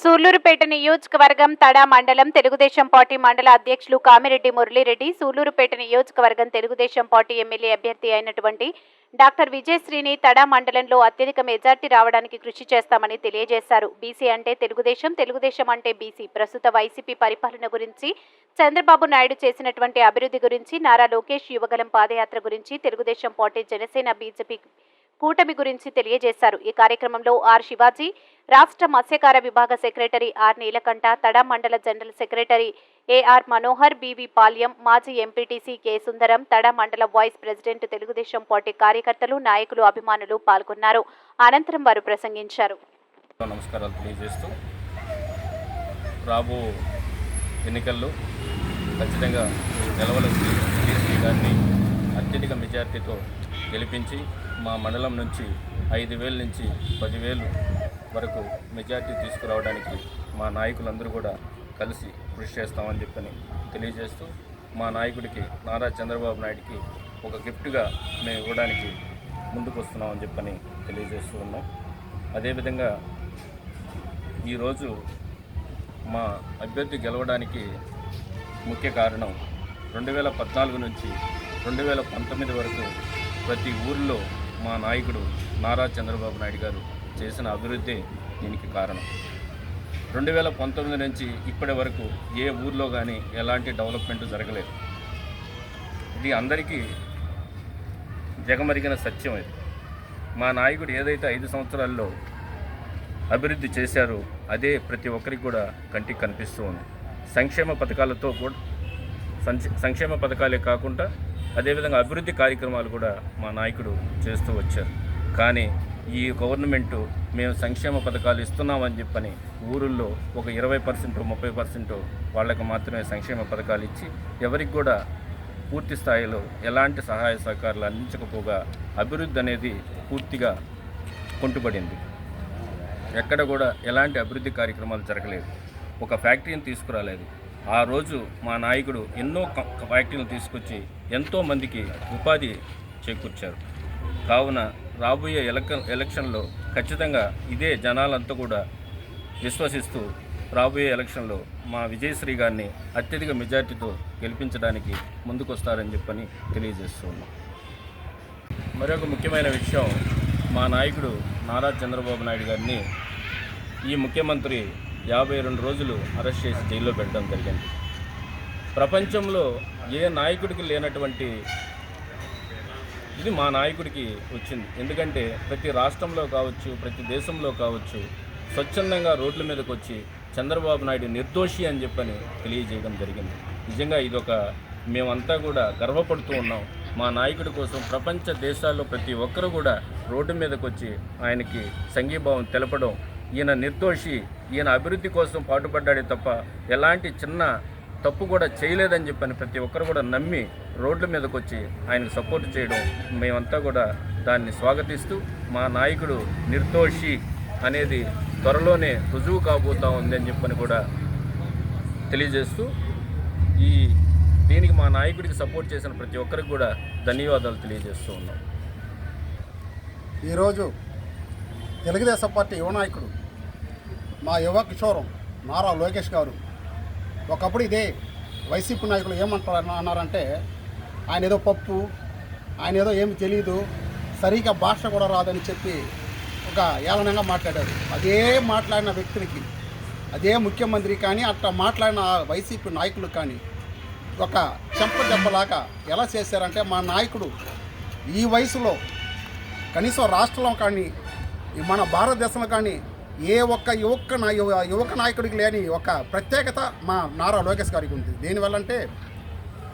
సూళ్ళూరుపేట నియోజకవర్గం తడా మండలం తెలుగుదేశం పార్టీ మండల అధ్యక్షులు కామిరెడ్డి మురళీరెడ్డి సూళ్ళూరుపేట నియోజకవర్గం తెలుగుదేశం పార్టీ ఎమ్మెల్యే అభ్యర్థి అయినటువంటి డాక్టర్ విజయశ్రీని తడా మండలంలో అత్యధిక మెజార్టీ రావడానికి కృషి చేస్తామని తెలియజేశారు. బీసీ అంటే తెలుగుదేశం తెలుగుదేశం అంటే బీసీ. ప్రస్తుత వైసీపీ పరిపాలన గురించి చంద్రబాబు నాయుడు చేసినటువంటి అభివృద్ధి గురించి నారా లోకేష్ యువగలం పాదయాత్ర గురించి తెలుగుదేశం పార్టీ జనసేన బీజేపీ కూటమి గురించి తెలియజేశారు. ఈ కార్యక్రమంలో ఆర్ శివాజీ రాష్ట్ర మత్స్యకార విభాగ సెక్రటరీ ఆర్ నీలకంఠ తడా మండల general secretary AR Manohar BV Palyam మాజీ ఎంపీటీసీ కె సుందరం తడా మండల వైస్ ప్రెసిడెంట్ తెలుగుదేశం పార్టీ కార్యకర్తలు నాయకులు అభిమానులు పాల్గొన్నారు. అనంతరం వారు ప్రసంగించారు. నమస్కారాలు తెలియజేస్తూ రాబో ఎన్నికల్లో ఖచ్చితంగా గెలవలసి గారిని అత్యధిక మెజార్టీతో గెలిపించి మా మండలం నుంచి ఐదు వేల నుంచి పదివేలు వరకు మెజార్టీ తీసుకురావడానికి మా నాయకులందరూ కూడా కలిసి కృషి చేస్తామని చెప్పని తెలియజేస్తూ మా నాయకుడికి నారా చంద్రబాబు నాయుడికి ఒక గిఫ్ట్గా మేము ఇవ్వడానికి ముందుకు వస్తున్నామని చెప్పని తెలియజేస్తూ ఉన్నాం. అదేవిధంగా ఈరోజు మా అభ్యర్థి గెలవడానికి ముఖ్య కారణం రెండు వేల పద్నాలుగు నుంచి రెండు వేల పంతొమ్మిది వరకు ప్రతి ఊరిలో మా నాయకుడు నారా చంద్రబాబు నాయుడు గారు చేసిన అభివృద్ధి దీనికి కారణం. రెండు వేల పంతొమ్మిది నుంచి ఇప్పటి వరకు ఏ ఊర్లో కానీ ఎలాంటి డెవలప్మెంట్ జరగలేదు. ఇది అందరికీ జగమరిగిన సత్యం ఇది. మా నాయకుడు ఏదైతే ఐదు సంవత్సరాల్లో అభివృద్ధి చేశారో అదే ప్రతి ఒక్కరికి కూడా కంటికి కనిపిస్తూ ఉంది. సంక్షేమ పథకాలతో కూడా సంక్షేమ పథకాలే కాకుండా అదేవిధంగా అభివృద్ధి కార్యక్రమాలు కూడా మా నాయకుడు చేస్తూ వచ్చారు. కానీ ఈ గవర్నమెంటు మేము సంక్షేమ పథకాలు ఇస్తున్నామని చెప్పని ఊరుల్లో ఒక ఇరవై పర్సెంట్ ముప్పై పర్సెంట్ వాళ్ళకి మాత్రమే సంక్షేమ పథకాలు ఇచ్చి ఎవరికి కూడా పూర్తి స్థాయిలో ఎలాంటి సహాయ సహకారాలు అందించకపోగా అభివృద్ధి అనేది పూర్తిగా కుంటుపడింది. ఎక్కడ కూడా ఎలాంటి అభివృద్ధి కార్యక్రమాలు జరగలేదు. ఒక ఫ్యాక్టరీని తీసుకురాలేదు. ఆ రోజు మా నాయకుడు ఎన్నో ఫ్యాక్టరీలు తీసుకొచ్చి ఎంతోమందికి ఉపాధి చేకూర్చారు. కావున రాబోయే ఎలక ఎలక్షన్లో ఖచ్చితంగా ఇదే జనాలంతా కూడా విశ్వసిస్తూ రాబోయే ఎలక్షన్లో మా విజయశ్రీ గారిని అత్యధిక మెజార్టీతో గెలిపించడానికి ముందుకొస్తారని చెప్పని తెలియజేస్తున్నాం. మరొక ముఖ్యమైన విషయం మా నాయకుడు నారా చంద్రబాబు నాయుడు గారిని ఈ ముఖ్యమంత్రి యాభై రెండు రోజులు అరెస్ట్ చేసి జైల్లో పెట్టడం జరిగింది. ప్రపంచంలో ఏ నాయకుడికి లేనటువంటి ఇది మా నాయకుడికి వచ్చింది. ఎందుకంటే ప్రతి రాష్ట్రంలో కావచ్చు ప్రతి దేశంలో కావచ్చు స్వచ్ఛందంగా రోడ్ల మీదకి వచ్చి చంద్రబాబు నాయుడు నిర్దోషి అని చెప్పని తెలియజేయడం జరిగింది. నిజంగా ఇదొక మేమంతా కూడా గర్వపడుతూ ఉన్నాం. మా నాయకుడి కోసం ప్రపంచ దేశాల్లో ప్రతి ఒక్కరు కూడా రోడ్డు మీదకి వచ్చి ఆయనకి సంఘీభావం తెలపడం ఈయన నిర్దోషి ఈయన అభివృద్ధి కోసం పాటుపడ్డాడే తప్ప ఎలాంటి చిన్న తప్పు కూడా చేయలేదని చెప్పని ప్రతి ఒక్కరు కూడా నమ్మి రోడ్ల మీదకి వచ్చి ఆయనకు సపోర్ట్ చేయడం మేమంతా కూడా దాన్ని స్వాగతిస్తూ మా నాయకుడు నిర్దోషి అనేది త్వరలోనే రుజువు కాబోతా ఉంది అని చెప్పని కూడా తెలియజేస్తూ ఈ దీనికి మా నాయకుడికి సపోర్ట్ చేసిన ప్రతి ఒక్కరికి కూడా ధన్యవాదాలు తెలియజేస్తూ ఉన్నాం. ఈరోజు తెలుగుదేశం పార్టీ యువ నాయకుడు మా యువ కిషోరం నారా లోకేష్ గారు ఒకప్పుడు ఇదే వైసీపీ నాయకులు ఏమంటారు అన్నారంటే ఆయన ఏదో పప్పు ఆయన ఏదో ఏమి తెలియదు సరిగా భాష కూడా రాదని చెప్పి ఒక ఏళనంగా మాట్లాడారు. అదే మాట్లాడిన వ్యక్తులకి అదే ముఖ్యమంత్రి కానీ అట్లా మాట్లాడిన వైసీపీ నాయకులు కానీ ఒక చెంప దెబ్బలాగా ఎలా చేశారంటే మా నాయకుడు ఈ వయసులో కనీసం రాష్ట్రంలో కానీ మన భారతదేశంలో కానీ ఏ ఒక్క యువక యువక నాయకుడికి లేని ఒక ప్రత్యేకత మా నారా లోకేష్ గారికి ఉంది. దేనివల్ల అంటే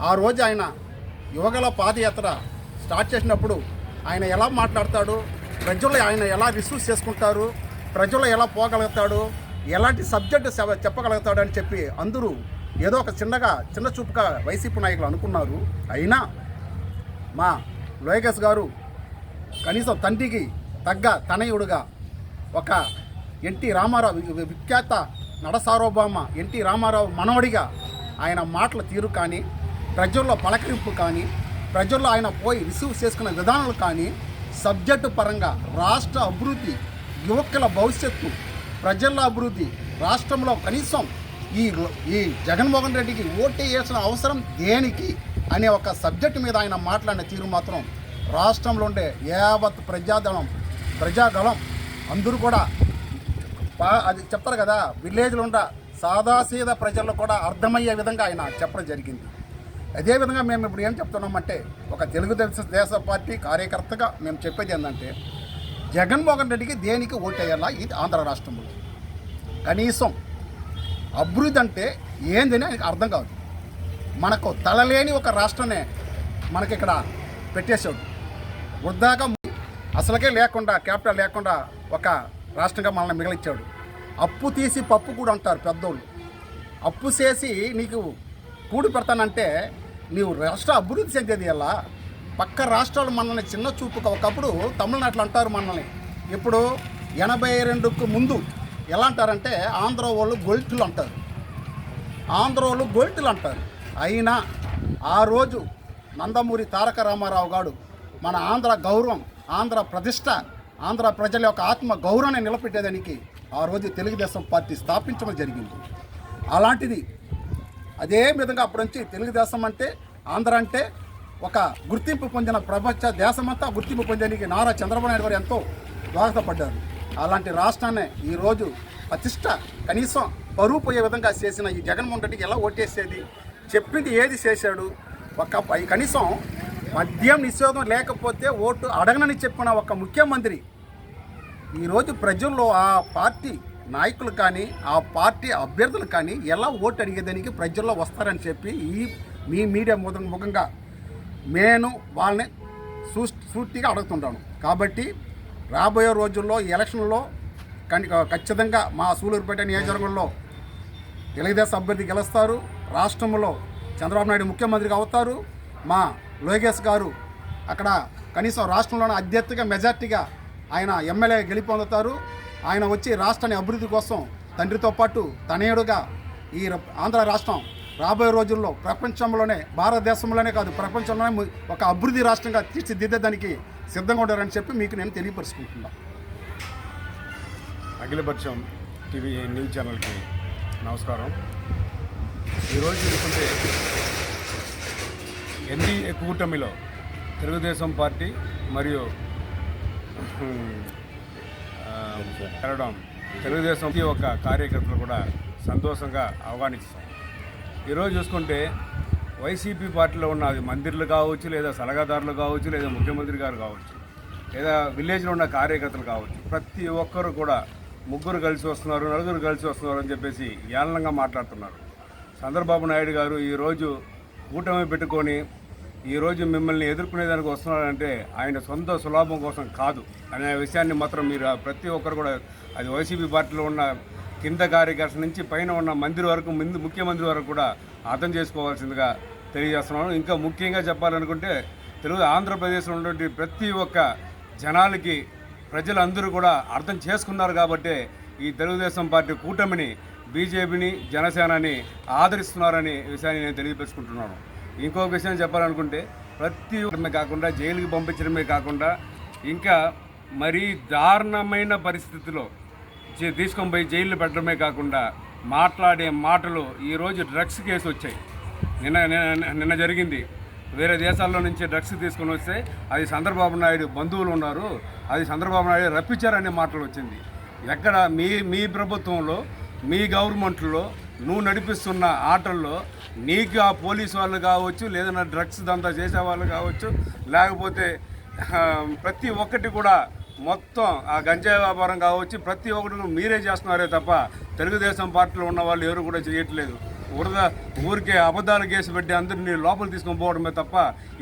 ఆ రోజు ఆయన యువగల పాదయాత్ర స్టార్ట్ చేసినప్పుడు ఆయన ఎలా మాట్లాడతాడు ప్రజలు ఆయన ఎలా రిసీవ్ చేసుకుంటారు ప్రజలు ఎలా పోగలుగుతాడు ఎలాంటి సబ్జెక్ట్ చెప్పగలుగుతాడు అని చెప్పి అందరూ ఏదో ఒక చిన్నగా చిన్న చూపుగా వైసీపీ నాయకులు అనుకున్నారు. అయినా మా లోకేష్ గారు కనీసం తండ్రికి తగ్గ తనయుడుగా ఒక ఎన్టీ రామారావు విఖ్యాత నడసార్వభౌమ ఎన్టీ రామారావు మనవడిగా ఆయన మాటల తీరు కానీ ప్రజల్లో పలకరింపు కానీ ప్రజల్లో ఆయన పోయి రిసీవ్ చేసుకున్న విధానాలు కానీ సబ్జెక్టు పరంగా రాష్ట్ర అభివృద్ధి యువకుల భవిష్యత్తు ప్రజల అభివృద్ధి రాష్ట్రంలో కనీసం ఈ ఈ జగన్మోహన్ రెడ్డికి ఓటు వేయాల్సిన అవసరం దేనికి అనే ఒక సబ్జెక్ట్ మీద ఆయన మాట్లాడిన తీరు మాత్రం రాష్ట్రంలో ఉండే యావత్ ప్రజాదళం ప్రజాగళం అందరూ కూడా బా అది చెప్తారు కదా విలేజ్లో ఉండ సాదాసీద ప్రజల్లో కూడా అర్థమయ్యే విధంగా ఆయన చెప్పడం జరిగింది. అదేవిధంగా మేము ఇప్పుడు ఏం చెప్తున్నామంటే ఒక తెలుగుదేశం దేశ పార్టీ కార్యకర్తగా మేము చెప్పేది ఏంటంటే జగన్మోహన్ రెడ్డికి దేనికి ఓటేయాలా? ఇది ఆంధ్ర రాష్ట్రంలో. కనీసం అభివృద్ధి అంటే ఏందని ఆయనకు అర్థం కాదు. మనకు తలలేని ఒక రాష్ట్రమే మనకి ఇక్కడ పెట్టేశాడు. వృద్ధాగా అసలుకే లేకుండా క్యాపిటల్ లేకుండా ఒక రాష్ట్రంగా మనల్ని మిగిలిచ్చాడు అప్పు తీసి పప్పు కూడా అంటారు పెద్దోళ్ళు. అప్పు చేసి నీకు కూడి పెడతానంటే నీవు రాష్ట్ర అభివృద్ధి చెందేది ఎలా? పక్క రాష్ట్రాలు మనల్ని చిన్న చూపుకు ఒకప్పుడు తమిళనాట్లు అంటారు మనల్ని. ఇప్పుడు ఎనభై రెండుకు ముందు ఎలా అంటారంటే ఆంధ్ర వాళ్ళు గొల్టులు అంటారు. ఆంధ్ర వాళ్ళు గొల్టులు అంటారు. అయినా ఆ రోజు నందమూరి తారక రామారావు గారు మన ఆంధ్ర గౌరవం ఆంధ్ర ప్రతిష్ట ఆంధ్ర ప్రజల యొక్క ఆత్మ గౌరవాన్ని నిలబెట్టేదానికి ఆ రోజు తెలుగుదేశం పార్టీ స్థాపించడం జరిగింది. అలాంటిది అదే విధంగా అప్పటి నుంచి తెలుగుదేశం అంటే ఆంధ్ర అంటే ఒక గుర్తింపు పొందిన ప్రపంచ దేశమంతా గుర్తింపు పొందడానికి నారా చంద్రబాబు నాయుడు గారు ఎంతో దోహదపడ్డారు. అలాంటి రాష్ట్రాన్ని ఈరోజు ప్రతిష్ట కనీసం పరువు పోయే విధంగా చేసిన ఈ జగన్మోహన్ రెడ్డికి ఎలా ఓటేసేది? చెప్పింది ఏది చేశాడు? ఒక పై- కనీసం మద్యం నిషేధం లేకపోతే ఓటు అడగనని చెప్పిన ఒక ముఖ్యమంత్రి ఈరోజు ప్రజల్లో ఆ పార్టీ నాయకులు కానీ ఆ పార్టీ అభ్యర్థులు కానీ ఎలా ఓటు అడిగేదానికి ప్రజల్లో వస్తారని చెప్పి ఈ మీ మీడియా ముఖంగా నేను వాళ్ళని సూ సూటిగా అడుగుతుంటాను. కాబట్టి రాబోయే రోజుల్లో ఎలక్షన్లో ఖచ్చితంగా మా సూలూరుపేట నియోజకవర్గంలో తెలుగుదేశం అభ్యర్థి గెలుస్తారు. రాష్ట్రంలో చంద్రబాబు నాయుడు ముఖ్యమంత్రిగా అవుతారు. మా లోకేష్ గారు అక్కడ కనీసం రాష్ట్రంలోనే అధ్యక్షగా మెజార్టీగా ఆయన ఎమ్మెల్యే గెలిపొందుతారు. ఆయన వచ్చి రాష్ట్రాన్ని అభివృద్ధి కోసం తండ్రితో పాటు తనయుడుగా ఈ ఆంధ్ర రాష్ట్రం రాబోయే రోజుల్లో ప్రపంచంలోనే భారతదేశంలోనే కాదు ప్రపంచంలోనే ఒక అభివృద్ధి రాష్ట్రంగా తీర్చిదిద్దేదానికి సిద్ధంగా ఉండారని చెప్పి మీకు నేను తెలియపరుచుకుంటున్నాను అఖిలపక్షం టీవీ న్యూస్ ఛానల్కి నమస్కారం. ఈరోజు చూసుకుంటే ఎన్డీఏ కూటమిలో తెలుగుదేశం పార్టీ మరియు కలవడం తెలుగుదేశం ప్రతి ఒక్క కార్యకర్తలు కూడా సంతోషంగా ఆహ్వానిస్తాం. ఈరోజు చూసుకుంటే వైసీపీ పార్టీలో ఉన్న అది మందిర్లు కావచ్చు లేదా సలహాదారులు కావచ్చు లేదా ముఖ్యమంత్రి గారు కావచ్చు లేదా విలేజ్లో ఉన్న కార్యకర్తలు కావచ్చు ప్రతి ఒక్కరు కూడా ముగ్గురు కలిసి వస్తున్నారు నలుగురు కలిసి వస్తున్నారు అని చెప్పేసి ఏళనంగా మాట్లాడుతున్నారు. చంద్రబాబు నాయుడు గారు ఈరోజు కూటమి పెట్టుకొని ఈరోజు మిమ్మల్ని ఎదుర్కొనేదానికి వస్తున్నారంటే ఆయన సొంత సులాభం కోసం కాదు. అనే విషయాన్ని మాత్రం మీరు ప్రతి ఒక్కరు కూడా అది వైసీపీ పార్టీలో ఉన్న కింద కార్యకర్త నుంచి పైన ఉన్న మంత్రి వరకు ముందు ముఖ్యమంత్రి వరకు కూడా అర్థం చేసుకోవాల్సిందిగా తెలియజేస్తున్నాను. ఇంకా ముఖ్యంగా చెప్పాలనుకుంటే తెలుగు ఆంధ్రప్రదేశ్లో ఉన్నటువంటి ప్రతి ఒక్క జనాలకి ప్రజలందరూ కూడా అర్థం చేసుకున్నారు కాబట్టే ఈ తెలుగుదేశం పార్టీ కూటమిని బీజేపీని జనసేనని ఆదరిస్తున్నారని విషయాన్ని నేను తెలియపరుచుకుంటున్నాను. ఇంకొక విషయం చెప్పాలనుకుంటే ప్రతి ఒక్కరిమే కాకుండా జైలుకి పంపించడమే కాకుండా ఇంకా మరీ దారుణమైన పరిస్థితిలో చే- తీసుకొని పోయి జైలు పెట్టడమే కాకుండా మాట్లాడే మాటలు ఈరోజు డ్రగ్స్ కేసు వచ్చాయి. నిన్న నిన్న- నిన్న జరిగింది. వేరే దేశాల్లో నుంచి డ్రగ్స్ తీసుకొని వస్తే అది చంద్రబాబు నాయుడు బంధువులు ఉన్నారు. అది చంద్రబాబు నాయుడు రప్పించారనే మాటలు వచ్చింది. ఎక్కడ మీ మీ ప్రభుత్వంలో మీ గవర్నమెంట్లో నువ్వు నడిపిస్తున్న ఆటల్లో నీకు ఆ పోలీసు వాళ్ళు కావచ్చు లేదన్నా డ్రగ్స్ దంతా చేసే వాళ్ళు కావచ్చు లేకపోతే ప్రతి ఒక్కటి కూడా మొత్తం ఆ గంజాయి వ్యాపారం కావచ్చు ప్రతి ఒక్కటి మీరే చేస్తున్నారే తప్ప తెలుగుదేశం పార్టీలో ఉన్న వాళ్ళు ఎవరు కూడా చేయట్లేదు. వరద ఊరికే అబద్ధాలు కేసు పెట్టి అందరినీ లోపల తీసుకొని పోవడమే తప్ప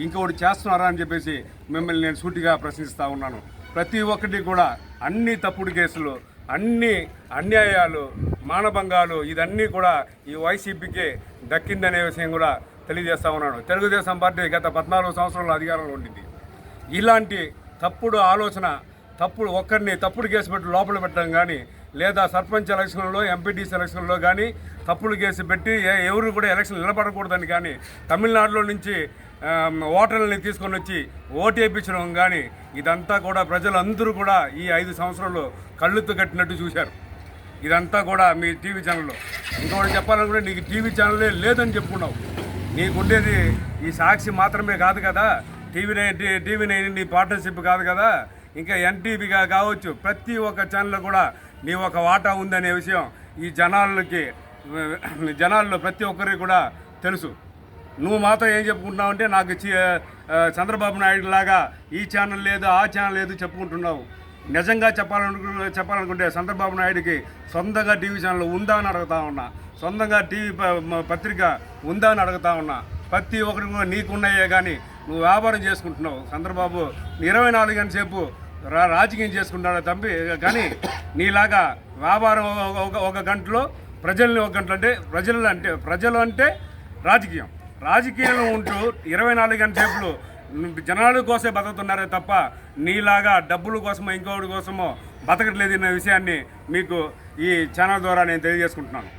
ఇంకొకటి చేస్తున్నారా అని చెప్పేసి మిమ్మల్ని నేను సూటిగా ప్రశ్నిస్తూ ఉన్నాను. ప్రతి ఒక్కటి కూడా అన్ని తప్పుడు కేసులు అన్ని అన్యాయాలు మానభంగాలు ఇదన్నీ కూడా ఈ వైసీపీకే దక్కిందనే విషయం కూడా తెలియజేస్తా ఉన్నాడు. తెలుగుదేశం పార్టీ గత పద్నాలుగు సంవత్సరాల అధికారంలో ఉండింది. ఇలాంటి తప్పుడు ఆలోచన తప్పుడు ఒక్కరిని తప్పుడు కేసు పెట్టి లోపల పెట్టడం కానీ లేదా సర్పంచ్ ఎలక్షన్లో ఎంపీటీసీ ఎలక్షన్లో కానీ తప్పుడు కేసు పెట్టి ఎవరు కూడా ఎలక్షన్ నిలబడకూడదని కానీ తమిళనాడులో నుంచి ఓటర్లని తీసుకొని వచ్చి ఓటు వేయించడం కానీ ఇదంతా కూడా ప్రజలందరూ కూడా ఈ ఐదు సంవత్సరాలు కళ్ళుతో కట్టినట్టు చూశారు. ఇదంతా కూడా మీ టీవీ ఛానల్లో. ఇంకోటి చెప్పాలనుకుంటే నీకు టీవీ ఛానలే లేదని చెప్పుకున్నావు. నీకుండేది ఈ సాక్షి మాత్రమే కాదు కదా. టీవీ నైన్ టీవీ నైన్ నీ పార్ట్నర్షిప్ కాదు కదా. ఇంకా ఎన్టీవీగా కావచ్చు ప్రతి ఒక్క ఛానల్లో కూడా నీ ఒక వాటా ఉందనే విషయం ఈ జనాలకి జనాల్లో ప్రతి ఒక్కరికి కూడా తెలుసు. నువ్వు మాతో ఏం చెప్పుకుంటున్నావు అంటే నాకు చంద్రబాబు నాయుడు లాగా ఈ ఛానల్ లేదు ఆ ఛానల్ లేదు చెప్పుకుంటున్నావు. నిజంగా చెప్పాలనుకు చెప్పాలనుకుంటే చంద్రబాబు నాయుడికి సొంతంగా టీవీ ఛానల్ ఉందా అని అడుగుతా ఉన్నా. సొంతంగా టీవీ ప- పత్రిక ఉందా అని అడుగుతా ఉన్నా. ప్రతి ఒక్కరి కూడా నీకున్నాయే కానీ నువ్వు వ్యాపారం చేసుకుంటున్నావు. చంద్రబాబు ఇరవై నాలుగు గంటల సేపు రా రాజకీయం చేసుకుంటాడు తప్పి కానీ నీలాగా వ్యాపారం ఒక- ఒక ఒక గంటలో ప్రజల్ని ఒక గంటలో అంటే ప్రజలు అంటే ప్రజలు అంటే రాజకీయం. రాజకీయంలో ఉంటూ ఇరవై నాలుగు గంటల జనాల కోసమే బతుకుతున్నారే తప్ప నీలాగా డబ్బుల కోసమో ఇంకోటి కోసమో బతకట్లేదు అనే విషయాన్ని మీకు ఈ ఛానల్ ద్వారా నేను తెలియజేసుకుంటున్నాను.